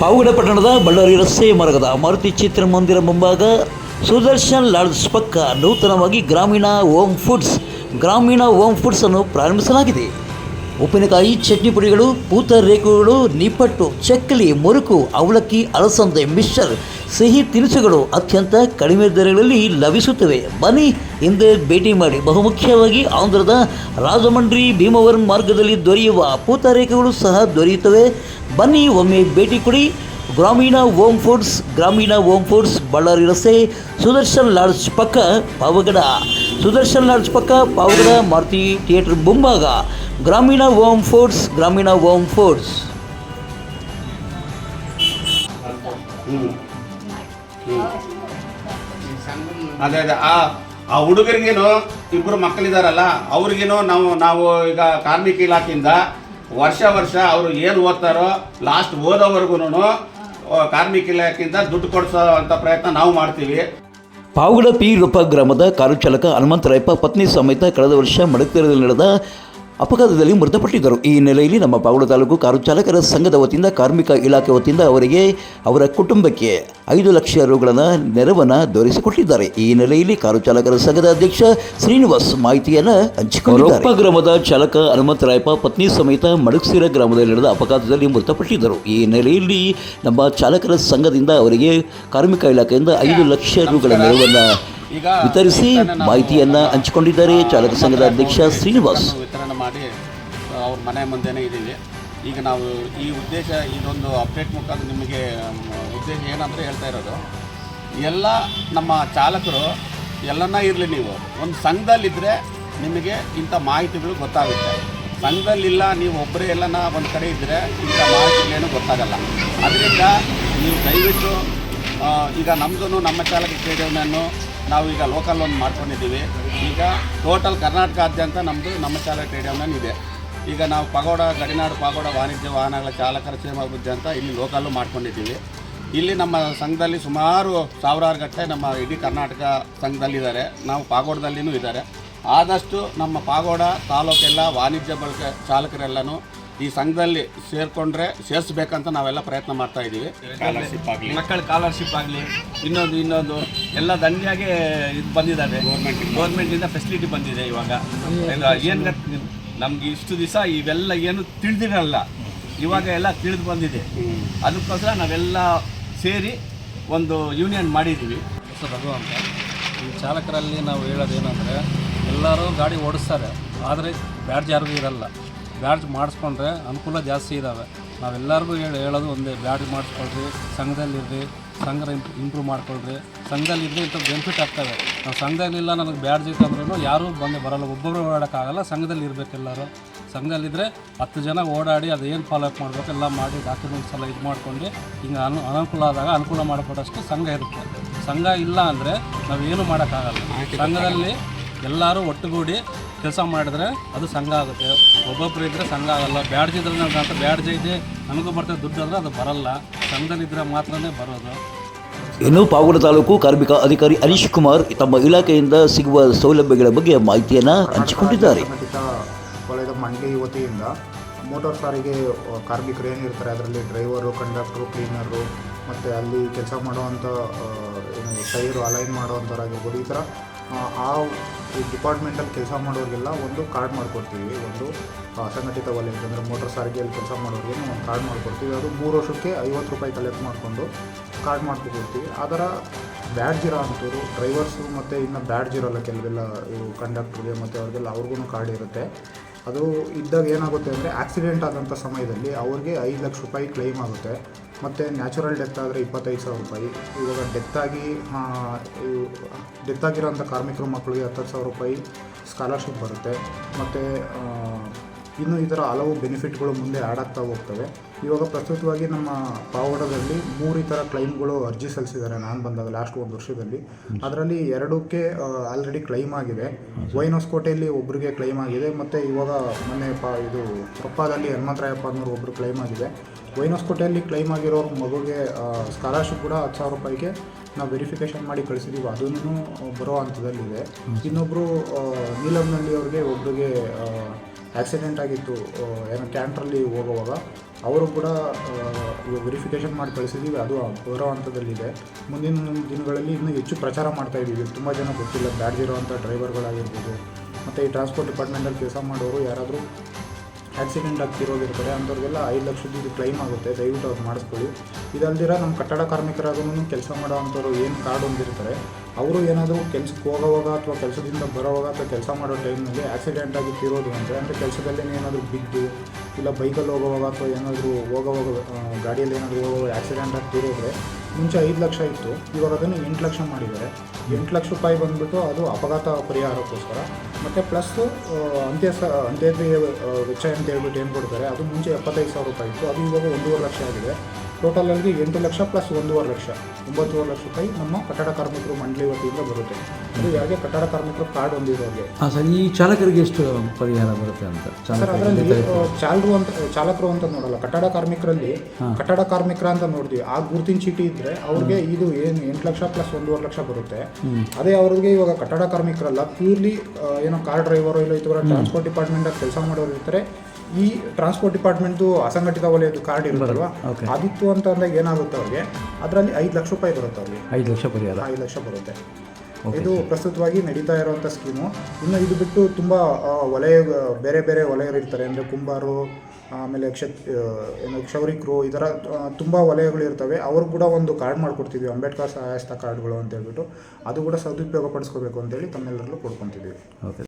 ಪಾವಗಡ ಪಟ್ಟಣದ ಬಳ್ಳಾರಿ ರಸ್ತೆ ಮಾರ್ಗದ ಮಾರುತಿ ಚಿತ್ರಮಂದಿರ ಮುಂಭಾಗ ಸುದರ್ಶನ್ ಲಾಡ್ಜ್ ಪಕ್ಕ ನೂತನವಾಗಿ ಗ್ರಾಮೀಣ ಓಮ್ ಫುಡ್ಸ್, ಗ್ರಾಮೀಣ ಓಮ್ ಫುಡ್ಸ್ ಅನ್ನು ಪ್ರಾರಂಭಿಸಲಾಗಿದೆ. ಉಪ್ಪಿನಕಾಯಿ, ಚಟ್ನಿ ಪುಡಿಗಳು, ಪೂತ ರೇಖುಗಳು ನಿಪ್ಪಟ್ಟು ಚಕ್ಕಲಿ ಮುರುಕು, ಅವಲಕ್ಕಿ, ಅಲಸಂದೆ, ಮಿಕ್ಸರ್ ಸಿಹಿ ತಿನಿಸುಗಳು ಅತ್ಯಂತ ಕಡಿಮೆ ದರಗಳಲ್ಲಿ ಲಭಿಸುತ್ತವೆ. ಬನ್ನಿ ಹಿಂದೆ ಭೇಟಿ ಮಾಡಿ. ಬಹುಮುಖ್ಯವಾಗಿ ಆಂಧ್ರದ ರಾಜಮಂಡ್ರಿ ಭೀಮವರಂ ಮಾರ್ಗದಲ್ಲಿ ದೊರೆಯುವ ಪೂತಾರೇಖೆಗಳು ಸಹ ದೊರೆಯುತ್ತವೆ. ಬನ್ನಿ ಒಮ್ಮೆ ಭೇಟಿ ಕೊಡಿ. ಗ್ರಾಮೀಣ ಓಮ್ ಫುಡ್ಸ್, ಗ್ರಾಮೀಣ ಓಮ್ ಫುಡ್ಸ್, ಬಳ್ಳಾರಿ ರಸ್ತೆ, ಸುದರ್ಶನ್ ಲಾಡ್ಜ್ ಪಕ್ಕ ಪಾವಗಡ. ಸುದರ್ಶನ್ ಲಾಡ್ಜ್ ಪಕ್ಕ ಪಾವಗಡ, ಮಾರುತಿ ಥಿಯೇಟರ್ ಮುಂಭಾಗ. Gramina Om foods, Gramina Om foods. ಅದೇ ಅದೇ. ಆ ಆ ಹುಡುಗರಿಗೇನು ಇಬ್ಬರು ಮಕ್ಕಳಿದಾರಲ್ಲ, ಅವ್ರಿಗೇನು ನಾವು ನಾವು ಈಗ ಕಾರ್ಮಿಕ ಇಲಾಖೆಯಿಂದ ವರ್ಷ ವರ್ಷ ಅವರು ಏನು ಓದ್ತಾರೋ ಲಾಸ್ಟ್ ಓದೋವರೆಗೂ ಕಾರ್ಮಿಕ ಇಲಾಖೆಯಿಂದ ದುಡ್ಡು ಕೊಡಿಸೋ ಅಂತ ಪ್ರಯತ್ನ ನಾವು ಮಾಡ್ತೀವಿ. ಪಾವಗಡ ಪಿ ರೂಪ ಗ್ರಾಮದ ಕಾರು ಚಾಲಕ ಹನುಮಂತರಾಯಪ್ಪ ಪತ್ನಿ ಸಮೇತ ಕಳೆದ ವರ್ಷ ಮಡಕೇರದಲ್ಲಿ ನಡೆದ ಅಪಘಾತದಲ್ಲಿ ಮೃತಪಟ್ಟಿದ್ದರು. ಈ ಹಿನ್ನೆಲೆಯಲ್ಲಿ ನಮ್ಮ ಪಾವಳ ತಾಲೂಕು ಕಾರು ಚಾಲಕರ ಸಂಘದ ವತಿಯಿಂದ ಕಾರ್ಮಿಕ ಇಲಾಖೆ ವತಿಯಿಂದ ಅವರಿಗೆ ಅವರ ಕುಟುಂಬಕ್ಕೆ ಐದು ಲಕ್ಷ ರುಗಳನ್ನು ನೆರವನ್ನು ದೊರೆಸಿಕೊಟ್ಟಿದ್ದಾರೆ. ಈ ಹಿನ್ನೆಲೆಯಲ್ಲಿ ಕಾರು ಚಾಲಕರ ಸಂಘದ ಅಧ್ಯಕ್ಷ ಶ್ರೀನಿವಾಸ್ ಮಾಹಿತಿಯನ್ನು ಹಂಚಿಕೊಂಡಿದ್ದಾರೆ. ಗ್ರಾಮದ ಚಾಲಕ ಹನುಮಂತರಾಯಪ್ಪ ಪತ್ನಿ ಸಮೇತ ಮಡಕ್ಸಿರ ಗ್ರಾಮದಲ್ಲಿ ನಡೆದ ಅಪಘಾತದಲ್ಲಿ ಮೃತಪಟ್ಟಿದ್ದರು. ಈ ಹಿನ್ನೆಲೆಯಲ್ಲಿ ನಮ್ಮ ಚಾಲಕರ ಸಂಘದಿಂದ ಅವರಿಗೆ ಕಾರ್ಮಿಕ ಇಲಾಖೆಯಿಂದ ಐದು ಲಕ್ಷ ರುಗಳ ನೆರವನ್ನು ವಿತರಿಸಿ ಮಾಹಿತಿಯನ್ನ ಹಂಚಿಕೊಂಡಿದ್ದಾರೆ ಚಾಲಕ ಸಂಘದ ಅಧ್ಯಕ್ಷ ಶ್ರೀನಿವಾಸ್. ನಾವು ವಿತರಣೆ ಮಾಡಿ ಅವ್ರ ಮನೆ ಮುಂದೆನೇ ಇದ್ದೀವಿ. ಈಗ ನಾವು ಈ ಉದ್ದೇಶ ಇದೊಂದು ಅಪ್ಡೇಟ್ ಮುಖಾಂತರ ನಿಮಗೆ ಉದ್ದೇಶ ಏನಂದರೆ ಹೇಳ್ತಾ ಇರೋದು ಎಲ್ಲ ನಮ್ಮ ಚಾಲಕರು ಎಲ್ಲನ ಇರಲಿ ನೀವು. ಒಂದು ಸಂಘದಲ್ಲಿದ್ದರೆ ನಿಮಗೆ ಇಂಥ ಮಾಹಿತಿಗಳು ಗೊತ್ತಾಗುತ್ತೆ. ಸಂಘದಲ್ಲಿಲ್ಲ ನೀವು ಒಬ್ಬರೇ ಎಲ್ಲನ ಒಂದು ಕಡೆ ಇದ್ದರೆ ಇಂಥ ಮಾಹಿತಿಗಳೇನು ಗೊತ್ತಾಗಲ್ಲ. ಅದರಿಂದ ನೀವು ದಯವಿಟ್ಟು ಈಗ ನಮ್ಮದು ನಮ್ಮ ಚಾಲಕ ಸ್ಟೇಡಿಯಂನನ್ನು ನಾವು ಈಗ ಲೋಕಲ್ ಒಂದು ಮಾಡ್ಕೊಂಡಿದ್ದೀವಿ. ಈಗ ಟೋಟಲ್ ಕರ್ನಾಟಕಾದ್ಯಂತ ನಮ್ಮದು ನಮ್ಮ ಚಾಲಕ ಸ್ಟೇಡಿಯಂನ ಇದೆ. ಈಗ ನಾವು ಪಗೋಡ, ಗಡಿನಾಡು ಪಗೋಡ ವಾಣಿಜ್ಯ ವಾಹನಗಳ ಚಾಲಕರ ಕ್ಷೇಮಾಭಿವೃದ್ಧಿ ಅಂತ ಇಲ್ಲಿ ಲೋಕಲ್ಲು ಮಾಡ್ಕೊಂಡಿದ್ದೀವಿ. ಇಲ್ಲಿ ನಮ್ಮ ಸಂಘದಲ್ಲಿ ಸುಮಾರು ಸಾವಿರಾರು ಗಟ್ಟಲೆ ನಮ್ಮ ಇಡೀ ಕರ್ನಾಟಕ ಸಂಘದಲ್ಲಿದ್ದಾರೆ ನಾವು ಪಾಗೋಡದಲ್ಲಿನೂ ಇದ್ದಾರೆ. ಆದಷ್ಟು ನಮ್ಮ ಪಾಗೋಡ ತಾಲೂಕೆಲ್ಲ ವಾಣಿಜ್ಯ ಬಳಕೆ ಚಾಲಕರೆಲ್ಲನೂ ಈ ಸಂಘದಲ್ಲಿ ಸೇರಿಕೊಂಡ್ರೆ ಸೇರಿಸ್ಬೇಕಂತ ನಾವೆಲ್ಲ ಪ್ರಯತ್ನ ಮಾಡ್ತಾ ಇದ್ದೀವಿ. ಸ್ಕಾಲರ್ಶಿಪ್ ಆಗಲಿ. ಮಕ್ಕಳ ಸ್ಕಾಲರ್ಶಿಪ್ ಆಗಲಿ ಇನ್ನೊಂದು ಇನ್ನೊಂದು ಎಲ್ಲ ದಂಡಿಯಾಗೆ ಇದು ಬಂದಿದ್ದಾವೆ. ಗೌರ್ಮೆಂಟ್ ಇಂದ. ಗೌರ್ಮೆಂಟಿಂದ ಫೆಸಿಲಿಟಿ ಬಂದಿದೆ ಇವಾಗ. ಏನು ನಮ್ಗೆ ಇಷ್ಟು ದಿವಸ ಇವೆಲ್ಲ ಏನು ತಿಳಿದಿರಲ್ಲ. ಇವಾಗ ಎಲ್ಲ ತಿಳಿದು ಬಂದಿದೆ. ಅದಕ್ಕೋಸ್ಕರ ನಾವೆಲ್ಲ ಸೇರಿ ಒಂದು ಯೂನಿಯನ್ ಮಾಡಿದ್ದೀವಿ. ರಘು ಅಂತ. ಈ ಚಾಲಕರಲ್ಲಿ ನಾವು ಹೇಳೋದೇನೆಂದರೆ ಎಲ್ಲರೂ ಗಾಡಿ ಓಡಿಸ್ತಾರೆ ಆದರೆ ಬ್ಯಾಡ್ಜ್ ಯಾರಿಗೂ ಇರಲ್ಲ. ಬ್ಯಾಡ್ಜ್ ಮಾಡಿಸ್ಕೊಂಡ್ರೆ ಅನುಕೂಲ ಜಾಸ್ತಿ ಇದ್ದಾವೆ ನಾವೆಲ್ಲರಿಗೂ ಹೇಳಿ ಹೇಳೋದು ಒಂದೇ ಬ್ಯಾಡ್ಜ್ ಮಾಡಿಸ್ಕೊಳ್ರಿ ಸಂಘದಲ್ಲಿರ್ರಿ ಸಂಘ ಇಂಪ್ರೂವ್ ಮಾಡ್ಕೊಳ್ರಿ. ಸಂಘದಲ್ಲಿದ್ದರೆ ಇಂಥ ಬೆನಿಫಿಟ್ ಆಗ್ತವೆ. ನಾವು ಸಂಘದಲ್ಲಿಲ್ಲ ನನಗೆ ಬ್ಯಾಡ್ಜ್ ಇತ್ತಂದ್ರೂ ಯಾರೂ ಬಂದು ಬರಲ್ಲ. ಒಬ್ಬೊಬ್ಬರು ಓಡಾಡೋಕ್ಕಾಗಲ್ಲ ಸಂಘದಲ್ಲಿ ಇರಬೇಕು ಎಲ್ಲರೂ. ಸಂಘದಲ್ಲಿದ್ದರೆ ಹತ್ತು ಜನ ಓಡಾಡಿ ಅದು ಏನು ಫಾಲೋ ಅಪ್ ಮಾಡಬೇಕು ಎಲ್ಲ ಮಾಡಿ ಡಾಕ್ಯುಮೆಂಟ್ಸ್ ಎಲ್ಲ ಇದು ಮಾಡ್ಕೊಂಡು ಹಿಂಗೆ ಅನು ಅನುಕೂಲ ಆದಾಗ ಅನುಕೂಲ ಮಾಡಿಕೊಡೋಷ್ಟು ಸಂಘ ಇರುತ್ತೆ. ಸಂಘ ಇಲ್ಲ ಅಂದರೆ ನಾವೇನು ಮಾಡೋಕ್ಕಾಗಲ್ಲ. ಸಂಘದಲ್ಲಿ ಎಲ್ಲರೂ ಒಟ್ಟುಗೂಡಿ ಕೆಲಸ ಮಾಡಿದ್ರೆ ಅದು ಸಂಘ ಆಗುತ್ತೆ. ಒಬ್ಬೊಬ್ಬರು ಇದ್ದರೆ ಸಂಘ ಆಗಲ್ಲ. ಬ್ಯಾಡ್ಜ್ ಇದ್ರೆ ಅಂತ ಬ್ಯಾಡ್ಜ್ ಇದೆ. ನಮಗೂ ಬರ್ತದೆ ದುಡ್ಡು ಅಂದರೆ ಅದು ಬರಲ್ಲ. ಸಂಘದಲ್ಲಿದ್ದರೆ ಮಾತ್ರನೇ ಬರೋದು. ಇನ್ನು ಪಾವಗಡ ತಾಲೂಕು ಕಾರ್ಮಿಕ ಅಧಿಕಾರಿ ಹರೀಶ್ ಕುಮಾರ್ ತಮ್ಮ ಇಲಾಖೆಯಿಂದ ಸಿಗುವ ಸೌಲಭ್ಯಗಳ ಬಗ್ಗೆ ಮಾಹಿತಿಯನ್ನು ಹಂಚಿಕೊಂಡಿದ್ದಾರೆ. ವಲಯದ ಮಂಡಳಿ ವತಿಯಿಂದ ಮೋಟಾರ್ ಸಾರಿಗೆ ಕಾರ್ಮಿಕರು ಏನಿರ್ತಾರೆ ಅದರಲ್ಲಿ ಡ್ರೈವರು ಕಂಡಕ್ಟ್ರು ಕ್ಲೀನರು ಮತ್ತು ಅಲ್ಲಿ ಕೆಲಸ ಮಾಡುವಂಥ ಏನು ಟೈರು ಅಲೈನ್ ಮಾಡುವಂಥವ್ರಾಗಿರ್ಬೋದು ಈ ಥರ ಆ, ಡಿಪಾರ್ಟ್ಮೆಂಟಲ್ಲಿ ಕೆಲಸ ಮಾಡೋರಿಗೆಲ್ಲ ಒಂದು ಕಾರ್ಡ್ ಮಾಡಿಕೊಡ್ತೀವಿ. ಒಂದು ಅಸಂಘಟಿತ ವಲಯಕ್ಕೆ ಅಂದರೆ ಮೋಟಾರ್ ಸಾರಿಗೆಯಲ್ಲಿ ಕೆಲಸ ಮಾಡೋರಿಗೆ ಒಂದು ಕಾರ್ಡ್ ಮಾಡಿಕೊಡ್ತೀವಿ. ಅದು ಮೂರು ವರ್ಷಕ್ಕೆ ಐವತ್ತು ರೂಪಾಯಿ ಕಲೆಕ್ಟ್ ಮಾಡಿಕೊಂಡು ಕಾರ್ಡ್ ಮಾಡ್ಕೊಡ್ತೀವಿ. ಅದರ ಬ್ಯಾಡ್ಜ್ ಇರೋ ಅಂಥವ್ರು ಡ್ರೈವರ್ಸು ಮತ್ತು ಇನ್ನು ಬ್ಯಾಡ್ಜ್ ಇರೋಲ್ಲ ಕೆಲವೆಲ್ಲ ಇವು ಕಂಡಕ್ಟ್ರಿಗೆ ಮತ್ತು ಅವ್ರಿಗೆಲ್ಲ ಅವ್ರಿಗೂ ಕಾರ್ಡ್ ಇರುತ್ತೆ. ಅದು ಇದ್ದಾಗ ಏನಾಗುತ್ತೆ ಅಂದರೆ ಆಕ್ಸಿಡೆಂಟ್ ಆದಂಥ ಸಮಯದಲ್ಲಿ ಅವ್ರಿಗೆ ಐದು ಲಕ್ಷ ರೂಪಾಯಿ ಕ್ಲೈಮ್ ಆಗುತ್ತೆ. ಮತ್ತು ನ್ಯಾಚುರಲ್ ಡೆತ್ ಆದರೆ ಇಪ್ಪತ್ತೈದು ಸಾವಿರ ರೂಪಾಯಿ. ಇವಾಗ ಡೆತ್ತಾಗಿ ಡೆತ್ ಆಗಿರೋಂಥ ಕಾರ್ಮಿಕರು ಮಕ್ಕಳಿಗೆ ಹತ್ತತ್ತು ಸಾವಿರ ರೂಪಾಯಿ ಸ್ಕಾಲರ್ಶಿಪ್ ಬರುತ್ತೆ. ಮತ್ತು ಇನ್ನು ಥರ ಹಲವು ಬೆನಿಫಿಟ್ಗಳು ಮುಂದೆ ಆ್ಯಡ್ ಆಗ್ತಾ ಹೋಗ್ತವೆ. ಇವಾಗ ಪ್ರಸ್ತುತವಾಗಿ ನಮ್ಮ ಪಾವಡದಲ್ಲಿ ಮೂರು ಈ ಥರ ಕ್ಲೈಮ್ಗಳು ಅರ್ಜಿ ಸಲ್ಲಿಸಿದ್ದಾರೆ ನಾನು ಬಂದಾಗ ಲಾಸ್ಟ್ ಒಂದು ವರ್ಷದಲ್ಲಿ. ಅದರಲ್ಲಿ ಎರಡಕ್ಕೆ ಆಲ್ರೆಡಿ ಕ್ಲೈಮ್ ಆಗಿದೆ. ವೈನೋಸ್ಕೋಟೆಯಲ್ಲಿ ಒಬ್ಬರಿಗೆ ಕ್ಲೈಮ್ ಆಗಿದೆ. ಮತ್ತು ಇವಾಗ ಮೊನ್ನೆ ಪಾ, ಇದು ಕೊಪ್ಪದಲ್ಲಿ ಹನುಮಂತರಾಯಪ್ಪ ಅನ್ನೋರು ಒಬ್ಬರು ಕ್ಲೈಮ್ ಆಗಿದೆ. ವೈನೋಸ್ಕೋಟೆಯಲ್ಲಿ ಕ್ಲೈಮ್ ಆಗಿರೋರು ಮಗುಗೆ ಸ್ಕಾಲರ್ಶಿಪ್ ಕೂಡ ಹತ್ತು ಸಾವಿರ ರೂಪಾಯಿಗೆ ನಾವು ವೆರಿಫಿಕೇಷನ್ ಮಾಡಿ ಕಳಿಸಿದ್ದೀವಿ ಅದನ್ನು ಬರೋ ಹಂತದಲ್ಲಿದೆ. ಇನ್ನೊಬ್ಬರು ನೀಲಂನಲ್ಲಿ ಅವ್ರಿಗೆ ಒಬ್ಬರಿಗೆ ಆಕ್ಸಿಡೆಂಟ್ ಆಗಿತ್ತು ಏನು ಕ್ಯಾಂಟ್ರಲ್ಲಿ ಹೋಗುವಾಗ ಅವರು ಕೂಡ ವೆರಿಫಿಕೇಷನ್ ಮಾಡಿ ಕಳಿಸಿದ್ದೀವಿ ಅದು ಬರೋ ಹಂತದಲ್ಲಿದೆ. ಮುಂದಿನ ದಿನಗಳಲ್ಲಿ ಇನ್ನೂ ಹೆಚ್ಚು ಪ್ರಚಾರ ಮಾಡ್ತಾ ಇದ್ದೀವಿ ತುಂಬ ಜನ ಗೊತ್ತಿಲ್ಲ. ಬ್ಯಾಡ್ಜ್ ಇರೋವಂಥ ಡ್ರೈವರ್ಗಳಾಗಿರ್ಬೋದು ಮತ್ತು ಈ ಟ್ರಾನ್ಸ್ಪೋರ್ಟ್ ಡಿಪಾರ್ಟ್ಮೆಂಟಲ್ಲಿ ಕೆಲಸ ಮಾಡೋರು ಯಾರಾದರೂ ಆಕ್ಸಿಡೆಂಟ್ ಆಗ್ತಿರೋದಿರ್ತಾರೆ ಅಂಥವ್ರಿಗೆಲ್ಲ ಐದು ಲಕ್ಷದ ಇದು ಕ್ಲೈಮ್ ಆಗುತ್ತೆ, ದಯವಿಟ್ಟು ಅವ್ರು ಮಾಡಿಸ್ಕೊಳ್ಳಿ. ಇದಲ್ದಿರ ನಮ್ಮ ಕಟ್ಟಡ ಕಾರ್ಮಿಕರಾಗೂ ಕೆಲಸ ಮಾಡೋ ಅಂಥವ್ರು ಏನು ಕಾರ್ಡ್ ಹೊಂದಿರ್ತಾರೆ ಅವರು ಏನಾದರೂ ಕೆಲ್ಸಕ್ಕೆ ಹೋಗೋವಾಗ ಅಥವಾ ಕೆಲಸದಿಂದ ಬರೋವಾಗ ಅಥವಾ ಕೆಲಸ ಮಾಡೋ ಟೈಮ್ನಲ್ಲಿ ಆಕ್ಸಿಡೆಂಟ್ ಆಗಿ ತೀರೋದು ಅಂದರೆ ಅಂದರೆ ಕೆಲಸದಲ್ಲಿ ಏನಾದರೂ ಬಿದ್ದು, ಇಲ್ಲ ಬೈಕಲ್ಲಿ ಹೋಗೋವಾಗ ಅಥವಾ ಏನಾದರೂ ಹೋಗೋವಾಗ ಗಾಡಿಯಲ್ಲಿ ಏನಾದರೂ ಹೋಗೋವಾಗ ಆಕ್ಸಿಡೆಂಟ್ ಆಗಿ ತೀರೋದ್ರೆ ಮುಂಚೆ ಐದು ಲಕ್ಷ ಇತ್ತು ಇವಾಗ ಅದನ್ನು ಎಂಟು ಲಕ್ಷ ಮಾಡಿದ್ದಾರೆ. ಎಂಟು ಲಕ್ಷ ರೂಪಾಯಿ ಬಂದುಬಿಟ್ಟು ಅದು ಅಪಘಾತ ಪರಿಹಾರಕ್ಕೋಸ್ಕರ. ಮತ್ತು ಪ್ಲಸ್ ಅಂತ್ಯ ಸ ಅಂತ್ಯಕ್ರಿಯೆ ಆ, ವೆಚ್ಚ ಅಂತ ಹೇಳ್ಬಿಟ್ಟು ಏನು ಕೊಡ್ತಾರೆ ಅದು ಮುಂಚೆ ಎಪ್ಪತ್ತೈದು ಸಾವಿರ ರೂಪಾಯಿ ಇತ್ತು ಅದು ಇವಾಗ ಒಂದೂವರೆ ಲಕ್ಷ ಆಗಿದೆ. ಟೋಟಲಲ್ಲಿ ಎಂಟು ಲಕ್ಷ ಪ್ಲಸ್ ಒಂದೂವರೆ ಲಕ್ಷ. ಒಂಬತ್ತೂವರೆ ಲಕ್ಷ ರೂಪಾಯಿ ನಮ್ಮ ಕಟ್ಟಡ ಕಾರ್ಮಿಕರು ಮಂಡಳಿ ವತಿಯಿಂದ ಬರುತ್ತೆ. ಅದು ಯಾರಿಗೆ ಕಟ್ಟಡ ಕಾರ್ಮಿಕರು ಕಾರ್ಡ್ ಹೊಂದಿರೋರಿಗೆ. ಸರ್ ಈ ಚಾಲಕರಿಗೆ ಎಷ್ಟು ಪರಿಹಾರ ಬರುತ್ತೆ ಅಂತ? ಸರ್ ಅದರಲ್ಲಿ ಚಾಲರು ಅಂತ ಚಾಲಕರು ಅಂತ ನೋಡಲ್ಲ ಕಟ್ಟಡ ಕಾರ್ಮಿಕರಲ್ಲಿ ಕಟ್ಟಡ ಕಾರ್ಮಿಕರ ಅಂತ ನೋಡ್ತೀವಿ. ಆ ಗುರುತಿನ ಚೀಟಿ ಇದ್ರೆ ಅವ್ರಿಗೆ ಇದು ಏನು ಎಂಟು ಲಕ್ಷ ಪ್ಲಸ್ ಒಂದೂವರೆ ಲಕ್ಷ ಬರುತ್ತೆ. ಅದೇ ಅವ್ರಿಗೆ ಇವಾಗ ಕಟ್ಟಡ ಕಾರ್ಮಿಕರಲ್ಲ ಪ್ಯೂರ್ಲಿ ಏನೋ ಕಾರ್ ಡ್ರೈವರು ಇಲ್ಲ ಇತರ ಟ್ರಾನ್ಸ್ಪೋರ್ಟ್ ಡಿಪಾರ್ಟ್ಮೆಂಟ್ ಕೆಲಸ ಮಾಡೋರು ಇರ್ತಾರೆ ಈ ಟ್ರಾನ್ಸ್ಪೋರ್ಟ್ ಡಿಪಾರ್ಟ್ಮೆಂಟ್ದು ಅಸಂಘಟಿತ ವಲಯದ ಕಾರ್ಡ್ ಇರುತ್ತಲ್ವಾ? ಅದಿತ್ತು ಅಂತ ಅಂದಾಗ ಏನಾಗುತ್ತೆ ಅವ್ರಿಗೆ? ಅದರಲ್ಲಿ ಐದು ಲಕ್ಷ ರೂಪಾಯಿ ಬರುತ್ತೆ ಅವ್ರಿಗೆ. ಐದು ಲಕ್ಷ ಪರಿಹಾರ. ಐದು ಲಕ್ಷ ಬರುತ್ತೆ. ಇದು ಪ್ರಸ್ತುತವಾಗಿ ನಡೀತಾ ಇರುವಂಥ ಸ್ಕೀಮು ಇನ್ನು ಇದು ಬಿಟ್ಟು ತುಂಬ ವಲಯ ಬೇರೆ ಬೇರೆ ವಲಯಗಳು ಇರ್ತಾರೆ. ಅಂದರೆ ಕುಂಬಾರು ಆಮೇಲೆ ಕ್ಷತ್ ಆ, ಏನು ಕ್ಷೌರಿಕರು ಈ ಥರ ತುಂಬ ವಲಯಗಳು ಇರ್ತವೆ. ಅವ್ರು ಕೂಡ ಒಂದು ಕಾರ್ಡ್ ಮಾಡಿಕೊಡ್ತೀವಿ ಅಂಬೇಡ್ಕರ್ ಸಹಾಯಸ್ಥ ಕಾರ್ಡ್ಗಳು ಅಂತ ಹೇಳ್ಬಿಟ್ಟು. ಅದು ಕೂಡ ಸದುಪಯೋಗ ಪಡಿಸ್ಕೋಬೇಕು ಅಂತೇಳಿ ತಮ್ಮೆಲ್ಲರಲ್ಲೂ ಕೊಡ್ಕೊತಿದ್ದೀವಿ. ಓಕೆ